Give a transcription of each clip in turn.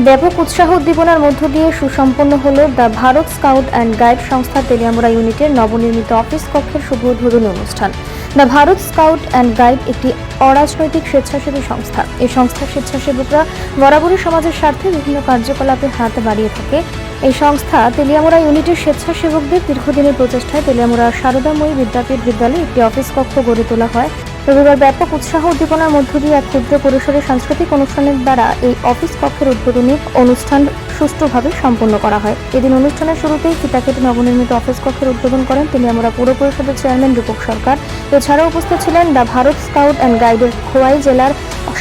ব্যাপক উৎসাহ উদ্দীপনার মধ্য দিয়ে সুসম্পন্ন হল the Bharat scout and guide সংস্থা তেলিয়ামুড়া ইউনিটের নবনির্মিত অফিস কক্ষের শুভ উদ্বোধনী অনুষ্ঠান। The Bharat scout and guide একটি অরাজনৈতিক স্বেচ্ছাসেবী সংস্থা। এই সংস্থার স্বেচ্ছাসেবকরা বরাবরই সমাজের স্বার্থে বিভিন্ন কার্যকলাপে হাত বাড়িয়ে থাকে। এই সংস্থা তেলিয়ামুড়া ইউনিটের স্বেচ্ছাসেবকদের দীর্ঘদিনের প্রচেষ্টায় তেলিয়ামুড়া সারদাময়ী বিদ্যাপীঠ বিদ্যালয়ে একটি অফিস কক্ষ গড়ে তোলা হয়। রবিবার ব্যাপক উৎসাহ উদ্দীপনার মধ্য দিয়ে এক ক্ষুদ্র পরিসরে সাংস্কৃতিক অনুষ্ঠানের দ্বারা এই অফিস কক্ষের উদ্বোধনী অনুষ্ঠান সুষ্ঠুভাবে সম্পন্ন করা হয়। এদিন অনুষ্ঠানের শুরুতেই ফিতাকেটে নবনির্মিত অফিস কক্ষের উদ্বোধন করেন তিনি আমরা পৌর পরিষদের চেয়ারম্যান রূপক সরকার। এছাড়াও উপস্থিত ছিলেন দ্য ভারত স্কাউট অ্যান্ড গাইডের খোয়াই জেলার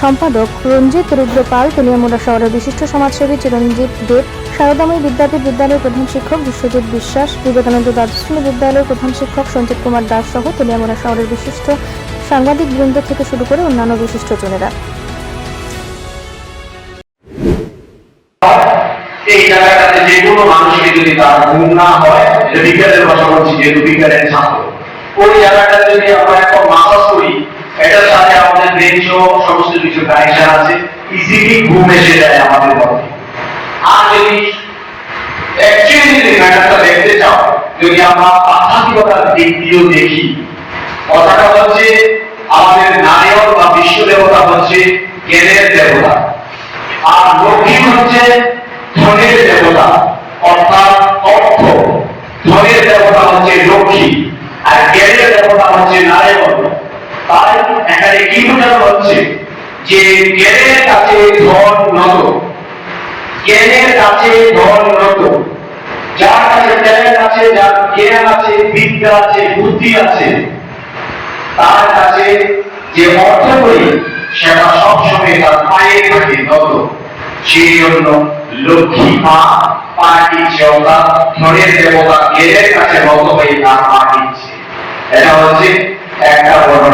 সম্পাদক রঞ্জিত রুদ্রপাল তেলিয়ামুড়া শহরের বিশিষ্ট সমাজসেবী চিরঞ্জিত দেব, শারদাময়ী বিদ্যাপীঠ বিদ্যালয়ের প্রধান শিক্ষক বিশ্বজিৎ বিশ্বাস, বিবেকানন্দ দ্বাদশ বিদ্যালয়ের প্রধান শিক্ষক সঞ্জিত কুমার দাস সহ তেলিয়ামুড়া শহরের বিশিষ্ট সাংবাদিক বৃন্দ থেকে শুরু করে অন্যান্য বিশিষ্টজনেরা এই জায়গাটাতে যে কোনো মানুষকে যদি তার না হয় বিজ্ঞানের যেহেতু বিজ্ঞানের ছাত্র। ওই যদি আমরা এখন মাসাজ করি, এটার সাথে আমাদের ব্রেন সহ সমস্ত কিছু কানেকশন আছে ইজিলি ঘুম এসে যায় আমাদের মধ্যে। আর যদি অ্যাকচুয়ালি যদি ম্যাটারটা দেখতে চাও, যদি আমরা আধ্যাত্মিকতার দিক দিয়েও দেখি, কথাটা হচ্ছে আমাদের নারায়ণ বা বিশ্ব দেবতা হচ্ছে জ্ঞানের দেবতা আর লক্ষ্মী হচ্ছে ধনের দেবতা অর্থাৎ অর্থ। ধনের দেবতা হচ্ছে লক্ষ্মী, আর জ্ঞানের দেবতা হচ্ছে নারায়ণ। তাই এখানে কি বোঝানো হচ্ছে? যে জ্ঞানের কাছে ধন নত। জ্ঞানের কাছে ধন নত। যার কাছে ট্যালেন্ট আছে, যার জ্ঞান আছে, বিদ্যা আছে, বুদ্ধি আছে, তার কাছে যে অর্থ করি সেটা সবসময় তার পায়ে থাকে নত। সেই জন্য লক্ষ্মী মা পার্টি অর্থাৎ ধনের দেবতা জ্ঞানের কাছে নত হয়ে তার পা দিচ্ছে এটা হচ্ছে একটা বর্ণনা